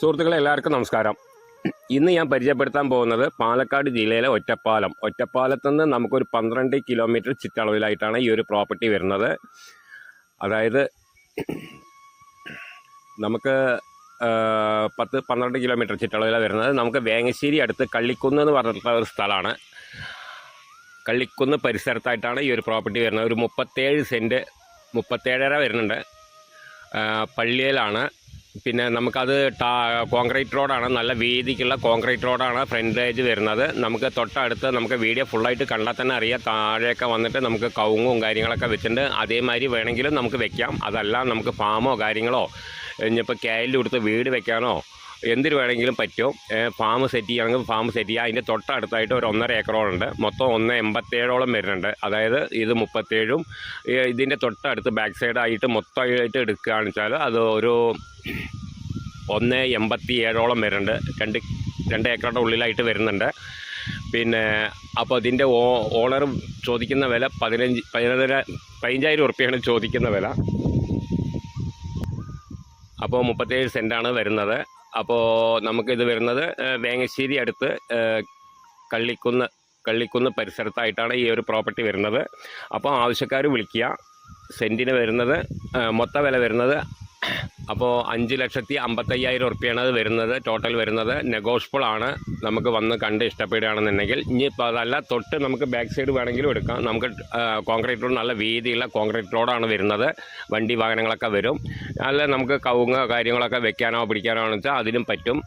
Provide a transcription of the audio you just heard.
സുഹൃത്തുക്കളെ എല്ലാവർക്കും നമസ്കാരം. ഇന്ന് ഞാൻ പരിചയപ്പെടുത്താൻ പോകുന്നത് പാലക്കാട് ജില്ലയിലെ ഒറ്റപ്പാലം. ഒറ്റപ്പാലത്ത് നിന്ന് നമുക്കൊരു പന്ത്രണ്ട് കിലോമീറ്റർ ചുറ്റളവിലായിട്ടാണ് ഈ ഒരു പ്രോപ്പർട്ടി വരുന്നത്. അതായത് നമുക്ക് പത്ത് പന്ത്രണ്ട് കിലോമീറ്റർ ചുറ്റളവിലാണ് വരുന്നത്. നമുക്ക് വേങ്ങശ്ശേരി അടുത്ത് കള്ളിക്കുന്ന് എന്ന് പറഞ്ഞിട്ടുള്ള ഒരു സ്ഥലമാണ്. കള്ളിക്കുന്ന് പരിസരത്തായിട്ടാണ് ഈ ഒരു പ്രോപ്പർട്ടി വരുന്നത്. ഒരു മുപ്പത്തേഴ് സെന്റ് മുപ്പത്തേഴര വരുന്നുണ്ട്. പള്ളിയിലാണ്. പിന്നെ നമുക്കത് ടാ കോൺക്രീറ്റ് റോഡാണ്. നല്ല വീതിക്കുള്ള കോൺക്രീറ്റ് റോഡാണ് ഫ്രണ്ടേജ് വരുന്നത്. നമുക്ക് തൊട്ടടുത്ത് നമുക്ക് വീഡിയോ ഫുള്ളായിട്ട് കണ്ടാൽ തന്നെ അറിയാം. താഴെയൊക്കെ വന്നിട്ട് നമുക്ക് കവുങ്ങും കാര്യങ്ങളൊക്കെ വെച്ചിട്ടുണ്ട്. അതേമാതിരി വേണമെങ്കിലും നമുക്ക് വെക്കാം. അതല്ല നമുക്ക് ഫാമോ കാര്യങ്ങളോ ഇനിയിപ്പോൾ കയലിൽ കൊടുത്ത് വീട് വെക്കാനോ എന്തിനു വേണമെങ്കിലും പറ്റും. ഫാം സെറ്റ് ചെയ്യുകയാണെങ്കിൽ ഫാം സെറ്റ് ചെയ്യുക. അതിന്റെ തൊട്ടടുത്തായിട്ട് ഒരു ഒന്നര ഏക്കറോളം ഉണ്ട് മൊത്തം ഒന്ന് എൺപത്തേഴോളം വരുന്നുണ്ട്. അതായത് ഇത് മുപ്പത്തേഴും ഇതിന്റെ തൊട്ടടുത്ത് ബാക്ക് സൈഡായിട്ട് മൊത്തമായിട്ട് എടുക്കുകയാണെന്ന് വെച്ചാൽ അത് ഒരു ഒന്ന് എൺപത്തി ഏഴോളം വരുന്നുണ്ട്. രണ്ട് രണ്ട് ഏക്കറുടെ ഉള്ളിലായിട്ട് വരുന്നുണ്ട്. പിന്നെ അപ്പോൾ അതിന്റെ ഓ ഓണർ ചോദിക്കുന്ന വില പതിനഞ്ച് പതിനൊന്നര പതിനഞ്ചായിരം ഉറുപ്പ്യാണ് ചോദിക്കുന്ന വില. അപ്പോൾ മുപ്പത്തേഴ് സെന്റാണ് വരുന്നത്. അപ്പോൾ നമുക്കിത് വരുന്നത് വേങ്ങശ്ശേരി അടുത്ത് കള്ളിക്കുന്ന് കള്ളിക്കുന്ന് പരിസരത്തായിട്ടാണ് ഈ ഒരു പ്രോപ്പർട്ടി വരുന്നത്. അപ്പോൾ ആവശ്യക്കാർ വിളിക്കുക. സെന്റിന് വരുന്നത് മൊത്ത വില വരുന്നത് അപ്പോൾ അഞ്ച് ലക്ഷത്തി അമ്പത്തയ്യായിരം ഉറുപ്പ്യാണ് അത് വരുന്നത് ടോട്ടൽ വരുന്നത്. നെഗോഷ്യബിൾ ആണ്. നമുക്ക് വന്ന് കണ്ട് ഇഷ്ടപ്പെടുകയാണെന്നുണ്ടെങ്കിൽ. ഇനിയിപ്പോൾ അതല്ല തൊട്ട് നമുക്ക് ബാക്ക് സൈഡ് വേണമെങ്കിലും എടുക്കാം. നമുക്ക് കോൺക്രീറ്റ് റോഡ് നല്ല വീതിയുള്ള കോൺക്രീറ്റ് റോഡാണ് വരുന്നത്. വണ്ടി വാഹനങ്ങളൊക്കെ വരും. അല്ല നമുക്ക് കവുങ്ങ് കാര്യങ്ങളൊക്കെ വെക്കാനോ പിടിക്കാനോ ആണെന്ന് വെച്ചാൽ അതിനും പറ്റും.